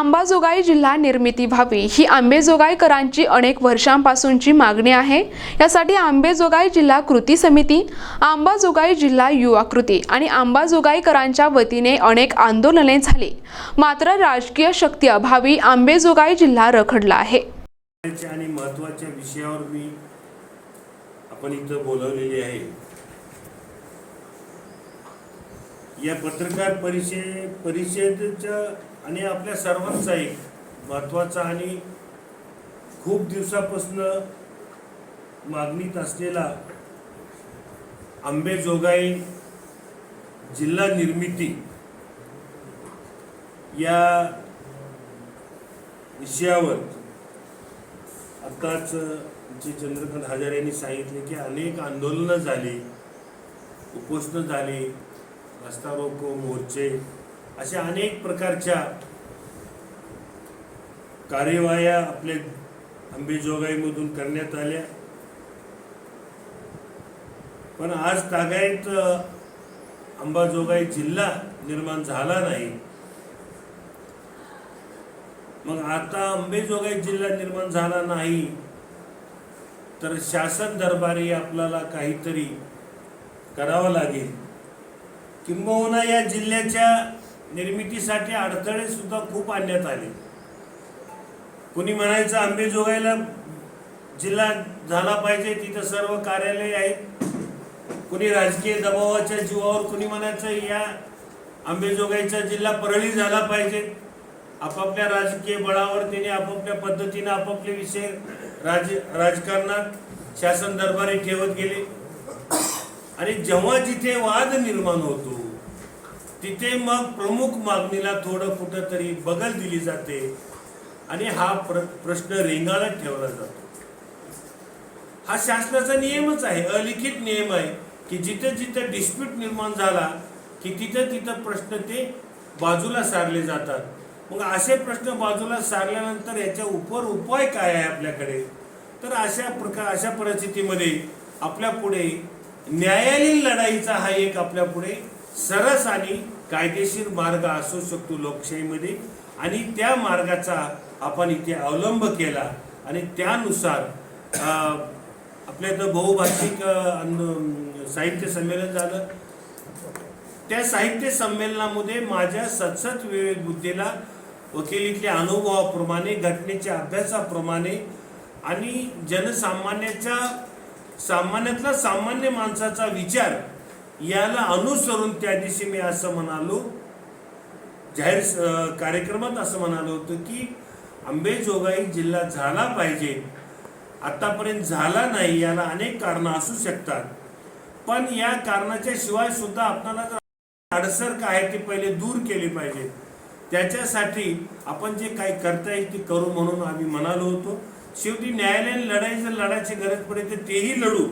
आंबाजोगाई जिल्हा निर्मिती व्हावी ही आंबेजोगाईकरांची अनेक वर्षांपासूनची मागणी आहे. यासाठी आंबेजोगाई जिल्हा कृती समिती आंबाजोगाई जिल्हा युवा कृती आणि आंबाजोगाईकरांच्या वतीने अनेक आंदोलने झाली. मात्र राजकीय शक्ती अभावी आंबेजोगाई जिल्हा रखडला आहे. आणि महत्त्वाच्या विषयावर मी आपण इथं बोलवलेली आहे. या पत्रकार परिषद परिषदेच्या आणि आपल्या सर्वांचा एक महत्त्वाचा आणि खूप दिवसापासून मागणीत असलेला आंबेजोगाई जिल्हा निर्मिती या विषयावर आत्ताच जे चंद्रकांत हजार यांनी सांगितले की अनेक आंदोलनं झाली उपोषणं झाली रस्ता रोको मोर्चे अशा अनेक प्रकारच्या कार्यवाह्या आपल्या अंबेजोगाईमधून करण्यात आल्या. पण आज तागायत अंबाजोगाई जिल्हा निर्माण झाला नाही. मग आता अंबेजोगाई जिल्हा निर्माण झाला नाही तर शासन दरबारी आपल्याला काहीतरी करावं लागेल. किंबहुना या जिल्ह्याच्या निर्मितीसाठी अडथळे सुद्धा खूप आणण्यात आले. कुणी म्हणायचं आंबेजोगाईला जिल्हा झाला पाहिजे तिथं सर्व कार्यालय आहेत. कुणी राजकीय दबावाच्या जीवावर कुणी म्हणायचं या आंबेजोगाईचा जिल्हा परळी झाला पाहिजे. आपापल्या राजकीय बळावर त्यांनी आपापल्या पद्धतीने आपापले विषय राज राजकारणात शासन दरबारी ठेवत गेले. आणि जेव्हा जिथे वाद निर्माण होतो तिथे मग प्रमुख मागणीला थोडं कुठं तरी बगल दिली जाते आणि हा प्र प्रश्न रेंगाळत ठेवला जातो. हा शासनाचा नियमच आहे अलिखित नियम आहे की जिथे जिथे डिस्प्यूट निर्माण झाला की तिथं तिथं प्रश्न ते बाजूला सारले जातात. मग असे प्रश्न बाजूला सारल्यानंतर याच्या उपर उपाय काय आहे आपल्याकडे? तर अशा प्रकार अशा परिस्थितीमध्ये आपल्या पुढे न्यायालयीन लढाईचा हा एक आपल्या पुढे सरस आणि कायदेशीर मार्ग असू शकतो लोकशाहीमध्ये. आणि त्या मार्गाचा आपण इथे अवलंब केला. आणि त्यानुसार आपल्या इथं बहुभाषिक साहित्य संमेलन झालं. त्या साहित्य संमेलनामध्ये माझ्या सतसत विवेक बुद्धीला वकिलीतल्या अनुभवाप्रमाणे घटनेच्या अभ्यासाप्रमाणे आणि जनसामान्याच्या सामान्यातला सामान्य माणसाचा विचार याला अनुसरून त्या दिवशी मी असं म्हणालो जाहीर कार्यक्रमात असं म्हणालो होतं की अंबेजोगाई जिल्हा झाला पाहिजे. आतापर्यंत झाला नाही याला अनेक कारणं असू शकतात. पण या कारणाच्या शिवाय सुद्धा आपल्याला जर अडसर काय आहे ती पहिले दूर केली पाहिजे. त्याच्यासाठी आपण जे काही करता येईल ते करू म्हणून आम्ही म्हणालो होतो. शेवटी न्यायालयीन लढाई जर लढायची गरज पडेल तर तेही लढू.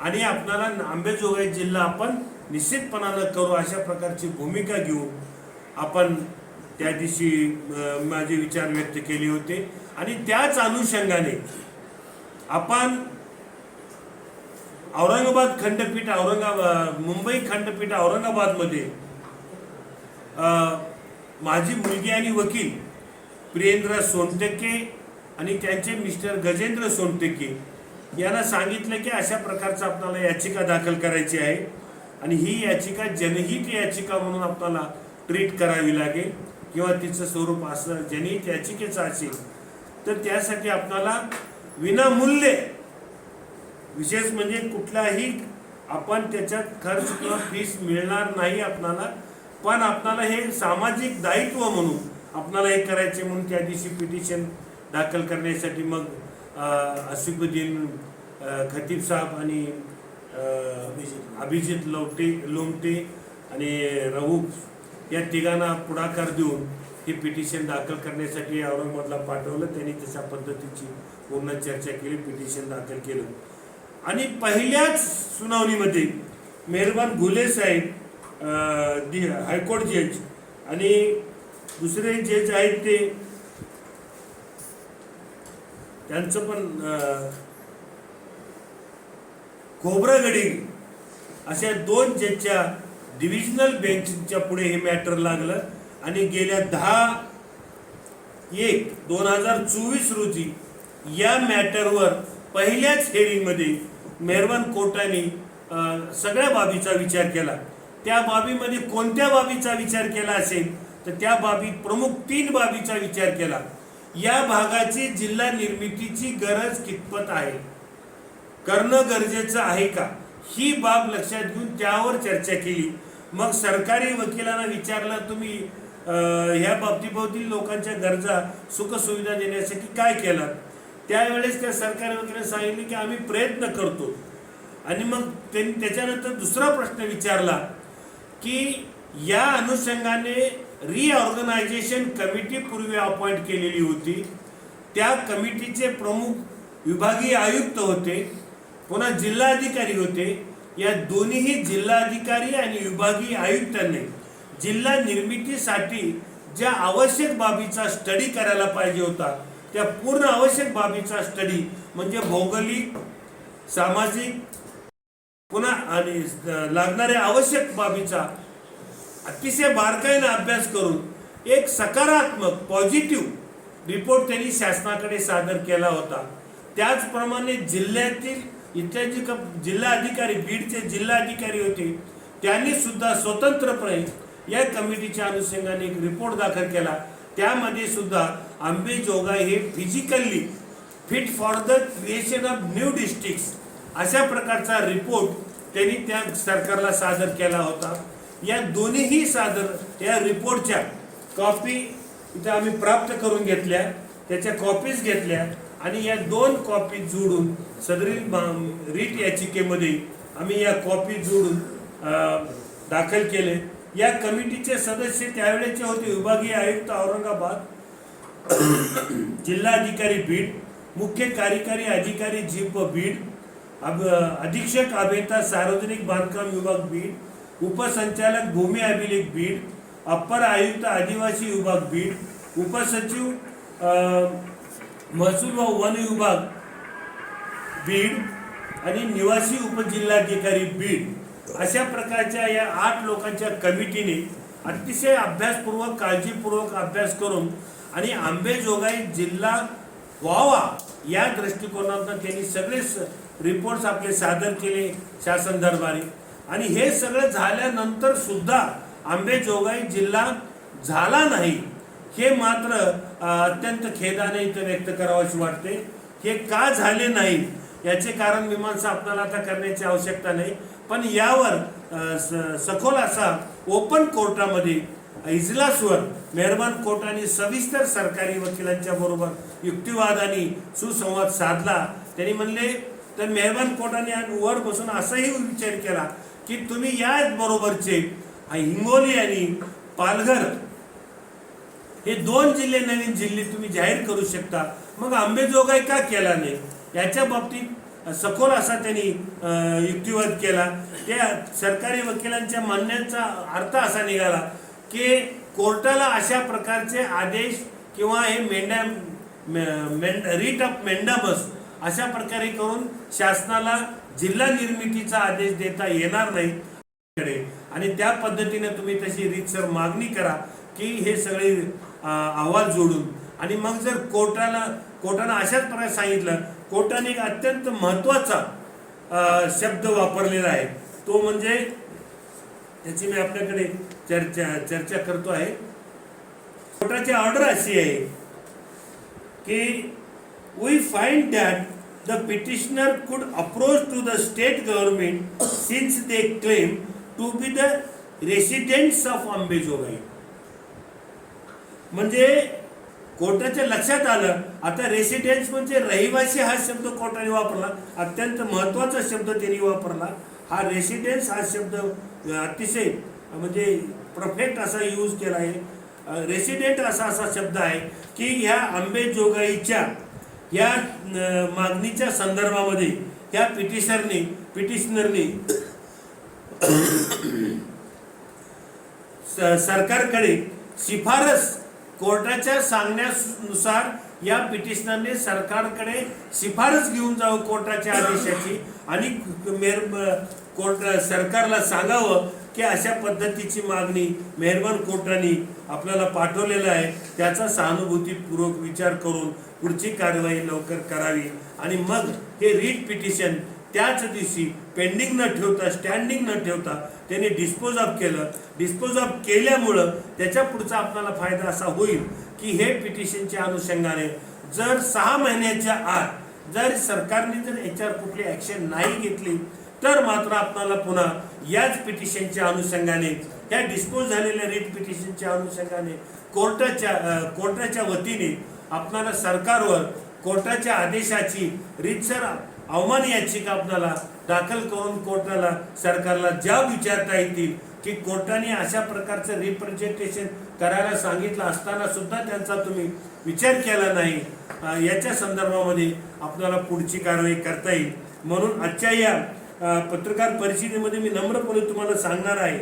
आणि आपल्याला आंबेजोगाई जिल्हा आपण निश्चितपणानं करू अशा प्रकारची भूमिका घेऊ. आपण त्या दिवशी माझे विचार व्यक्त केले होते. आणि त्याच अनुषंगाने आपण औरंगाबाद खंडपीठ औरंगाबाद मुंबई खंडपीठ औरंगाबादमध्ये माझी मुलगी आणि वकील प्रियेंद्र सोनटक्के आणि त्यांचे मिस्टर गजेंद्र सोनटक्के यांना सांगितलं की अशा प्रकारचं आपल्याला याचिका दाखल करायची आहे. आणि ही याचिका जनहित याचिका म्हणून आपल्याला ट्रीट करावी लागेल. किंवा तिचं स्वरूप असं जनहित याचिकेचं असेल तर त्यासाठी आपल्याला विनामूल्य विशेष म्हणजे कुठलाही आपण त्याच्यात खर्च किंवा फीस मिळणार नाही आपणाला पण आपणाला हे सामाजिक दायित्व म्हणून आपणाला हे करायचे म्हणून त्या दिवशी पिटिशन दाखल करण्यासाठी मग असिफुद्दीन खतीब साहेब आणि अभिजित लोमटे लोमटे आणि रऊफ या तिघांना पुढाकार देऊन हे पिटिशन दाखल करण्यासाठी औरंगाबादला पाठवलं. त्यांनी तशा पद्धतीची पूर्ण चर्चा केली पिटिशन दाखल केलं. आणि पहिल्याच सुनावणीमध्ये मेहरबान घुले साहेब हायकोर्ट जज आणि दुसरे जज आहेत ते त्यांचं पण खोबरागडी अशा दोन जजच्या डिव्हिजनल बेंचच्या पुढे हे मॅटर लागलं. आणि गेल्या दहा एक दोन हजार चोवीस रोजी या मॅटरवर पहिल्याच हेअरिंगमध्ये मेहरबान कोर्टाने सगळ्या बाबीचा विचार केला. त्या बाबीमध्ये कोणत्या बाबीचा विचार केला असेल? तर त्या बाबी प्रमुख तीन बाबीचा विचार केला. या भागाची जिल्हा निर्मितीची गरज कितपत आहे? करणं गरजेचं आहे का? ही बाब लक्षात घेऊन त्यावर चर्चा केली. मग सरकारी वकिलांना विचारलं तुम्ही ह्या बाबतीभोवतील लोकांच्या गरजा सुखसुविधा देण्यासाठी काय केलं? त्यावेळेस त्या सरकारी वकिलांनी सांगितले की आम्ही प्रयत्न करतो. आणि मग त्यांनी त्याच्यानंतर दुसरा प्रश्न विचारला की या अनुषंगाने रिऑर्गनायझेशन कमिटी पूर्वी अपॉइंट केलेली होती. त्या कमिटीचे प्रमुख विभागीय आयुक्त होते पुन्हा जिल्हाधिकारी होते. या दोन्हीही जिल्हाधिकारी आणि विभागीय आयुक्तांनी जिल्हा निर्मितीसाठी ज्या आवश्यक बाबीचा स्टडी करायला पाहिजे होता त्या पूर्ण आवश्यक बाबीचा स्टडी म्हणजे भौगोलिक सामाजिक पुन्हा आणि लागणाऱ्या आवश्यक बाबीचा अतिशय बारकाईनं अभ्यास करून एक सकारात्मक पॉझिटिव्ह रिपोर्ट त्यांनी शासनाकडे सादर केला होता. त्याचप्रमाणे जिल्ह्यातील इथले जे क- जिल्हा अधिकारी बीडचे जिल्हा अधिकारी होते त्यांनी सुद्धा स्वतंत्रपणे या कमिटीच्या अनुषंगाने एक रिपोर्ट दाखल केला. त्यामध्ये सुद्धा आंबेजोगा हे physically fit for the creation of new district अशा प्रकारचा रिपोर्ट त्यांनी त्या सरकारला सादर केला होता. या दोन्हीही सादर या रिपोर्टच्या कॉपी इथं आम्ही प्राप्त करून घेतल्या त्याच्या कॉपीज घेतल्या आणि या दोन कॉपी जोडून सदरील रीट याचिकेमध्ये आम्ही या कॉपी जोडून दाखल केले. या कमिटीचे सदस्य त्यावेळेचे होते विभागीय आयुक्त औरंगाबाद जिल्हाधिकारी बीड मुख्य कार्यकारी अधिकारी जीप बीड अधीक्षक अभियंता सार्वजनिक बांधकाम विभाग बीड उपसंचालक भूमी अभिलेख बीड अप्पर आयुक्त आदिवासी विभाग बीड उपसचिव महसूल व वन विभाग बीड आणि निवासी उपजिल्हाधिकारी बीड. अशा प्रकारच्या या आठ लोकांच्या कमिटीने अतिशय अभ्यासपूर्वक काळजीपूर्वक अभ्यास करून आणि आंबेजोगाई जिल्हा व्हावा या दृष्टिकोनातून त्यांनी सगळे रिपोर्ट्स आपले सादर केले शासन दरबारी. आणि हे सगळं झाल्यानंतर सुद्धा आंबेजोगाई जिल्हा झाला नाही. हे मात्र अत्यंत खेदाने इथं व्यक्त करावंशी वाटते. हे का झाले नाही? याचे कारण मीमांसा आपल्याला आता करण्याची आवश्यकता नाही. पण यावर स- सखोल असा ओपन कोर्टामध्ये इजलासवर मेहरबान कोर्टाने सविस्तर सरकारी वकिलांच्या बरोबर युक्तिवादाने सुसंवाद साधला. त्यांनी म्हणले तर मेहरबान कोर्टाने आणि वर बसून असाही विचार केला की तुम्ही या बरोबरचे हिंगोली आणि पालघर हे दोन जिल्हे नवीन जिल्हे तुम्ही जाहीर करू शकता. मग आंबेजोगाई का केला नाही? याच्या बाबतीत सखोल असा त्यांनी युक्तिवाद केला. त्या सरकारी वकिलांच्या म्हणण्याचा अर्थ असा निघाला की कोर्टाला अशा प्रकारचे आदेश किंवा हे मेंढ्या मेंढ रीट ऑफ मेंढाबस अशा प्रकारे करून शासनाला जिल्हा निर्मितीचा आदेश देता येणार नाही आणि त्या पद्धतीने तुम्ही तशी रीतसर मागणी करा की हे सगळे अहवाल जोडून. आणि मग जर कोर्टाला कोर्टानं अशाच प्रकारे सांगितलं कोर्टाने एक अत्यंत महत्त्वाचा शब्द वापरलेला आहे. तो म्हणजे त्याची मी आपल्याकडे चर्चा चर्चा करतो आहे. कोर्टाची ऑर्डर अशी आहे की we find that the petitioner could approach to the state government since they claim to be the residents of Ambejogai म्हणजे कोर्टाच्या लक्षात आलं आता रेसिडेन्स म्हणजे रहिवासी हा शब्द कोर्टाने वापरला अत्यंत महत्त्वाचा शब्द त्यांनी वापरला. हा रेसिडेन्स हा शब्द अतिशय म्हणजे परफेक्ट असा यूज केला आहे. रेसिडेंट असा असा शब्द आहे की ह्या आंबेजोगाईच्या या मागणीच्या संदर्भामध्ये या पिटिशरने पिटिशनरने सरकारकडे शिफारस कोर्टाच्या सांगण्यानुसार या पिटिशनरने सरकारकडे शिफारस घेऊन जावं कोर्टाच्या आदेशाची आणि मेर कोर्ट सरकारला सांगावं की अशा पद्धतीची मागणी मेहरबान कोर्टाने आपल्याला पाठवलेलं आहे. त्याचा सहानुभूतीपूर्वक विचार करून पुढची कारवाई लवकर करावी. आणि मग हे रीट पिटिशन त्याच दिवशी पेंडिंग न ठेवता स्टँडिंग न ठेवता त्यांनी डिस्पोज ऑफ केलं. डिस्पोज ऑफ केल्यामुळं त्याच्या पुढचा आपल्याला फायदा असा होईल की हे पिटिशनच्या अनुषंगाने जर सहा महिन्याच्या आत जर सरकारने जर याच्यावर कुठली ऍक्शन नाही घेतली तर मात्र आपणाला पुन्हा याच पिटिशनच्या अनुषंगाने या डिस्पोज झालेल्या रीट पिटिशनच्या अनुषंगाने कोर्टाच्या कोर्टाच्या वतीने आपणाला सरकारवर कोर्टाच्या आदेशाची रीतसर अवमान याचिका आपणाला दाखल करून कोर्टाला सरकारला ज्या विचारता येतील की कोर्टाने अशा प्रकारचं रिप्रेझेंटेशन करायला सांगितलं असताना सुद्धा त्यांचा तुम्ही विचार केला नाही याच्या संदर्भामध्ये आपल्याला पुढची कारवाई करता येईल. म्हणून आजच्या या पत्रकार परिषदेमध्ये मी नम्रपणे तुम्हाला सांगणार आहे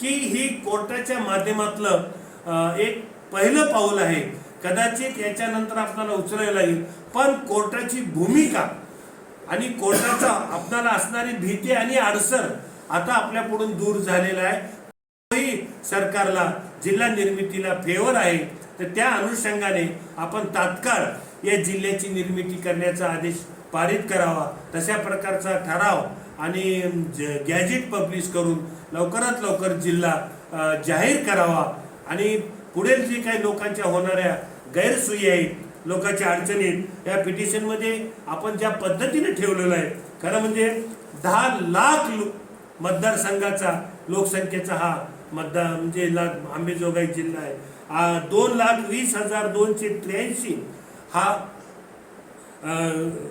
की ही कोर्टाच्या माध्यमातलं एक पहिलं पाऊल आहे. कदाचित याच्यानंतर आपल्याला उचलायला लागेल पण कोर्टाची भूमिका आणि कोर्टाचा आपल्याला असणारी भीती आणि अडसर आता आपल्याकडून दूर झालेला आहे. सरकारला जिल्हा निर्मितीला फेवर आहे तर त्या अनुषंगाने आपण तात्काळ या जिल्ह्याची निर्मिती करण्याचा आदेश पारित करावा. तशा प्रकारचा ठराव आणि गॅजेट पब्लिश करून लवकरात लवकर जिल्हा जाहीर करावा. आणि पुढील जे काही लोकांच्या होणाऱ्या गैरसोयी आहेत लोकांच्या अडचणी आहेत या पिटिशनमध्ये आपण ज्या पद्धतीने ठेवलेलं आहे खरं म्हणजे दहा लाख लो- मतदारसंघाचा लोकसंख्येचा हा मतदार म्हणजे ला- आंबेजोगाई जिल्हा आहे. दोन लाख वीस हजार दोनशे त्र्याऐंशी हा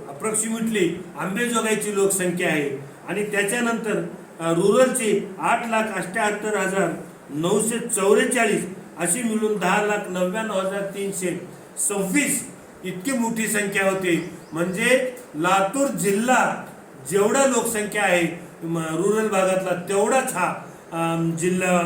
अप्रॉक्सिमेटली आंबेजोगाईची लोकसंख्या आहे. आणि त्याच्यानंतर रुरलचे आठ लाख अठ्याहत्तर हजार नऊशे चौवेचाळीस अशी मिळून दहा लाख नव्याण्णव हजार तीनशे सव्वीस इतकी मोठी संख्या होती. म्हणजे लातूर जिल्हा जेवढा लोकसंख्या आहे रुरल भागातला तेवढाच हा जिल्हा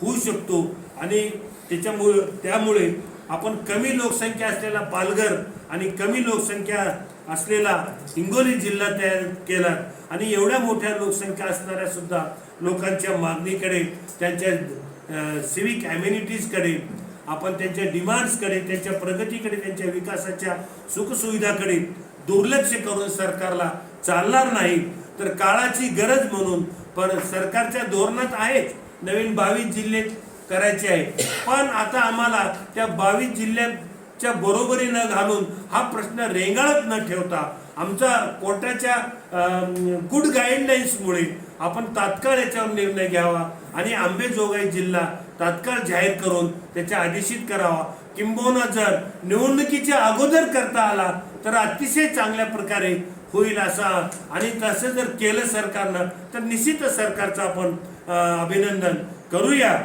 होऊ शकतो. आणि त्याच्यामुळे त्यामुळे आपण कमी लोकसंख्या असलेला पालघर आणि कमी लोकसंख्या असलेला हिंगोली जिल्हा तयार केला आणि एवढ्या मोठ्या लोकसंख्या असणाऱ्या सुद्धा लोकांच्या मागणीकडे त्यांच्या सिविक ॲम्युनिटीजकडे आपण त्यांच्या डिमांड्सकडे त्यांच्या प्रगतीकडे त्यांच्या विकासाच्या सुखसुविधाकडे दुर्लक्ष करून सरकारला चालणार नाही तर काळाची गरज म्हणून पण सरकारच्या धोरणात आहेच नवीन बावीस जिल्हे करायचे आहे पण आता आम्हाला त्या बावीस जिल्ह्यात जिल्ह्याच्या बरोबरीनं घालून हा प्रश्न रेंगाळत न ठेवता आमचा कोर्टाच्या गुड गाईडलाईन्समुळे आपण तात्काळ याच्यावर निर्णय घ्यावा आणि आंबेजोगाई जिल्हा तात्काळ जाहीर करून त्याच्या आदेशित करावा. किंबहुना जर निवडणुकीच्या अगोदर करता आला तर अतिशय चांगल्या प्रकारे होईल असा आणि तसं जर केलं सरकारनं तर निश्चितच सरकारचं आपण अभिनंदन करूया.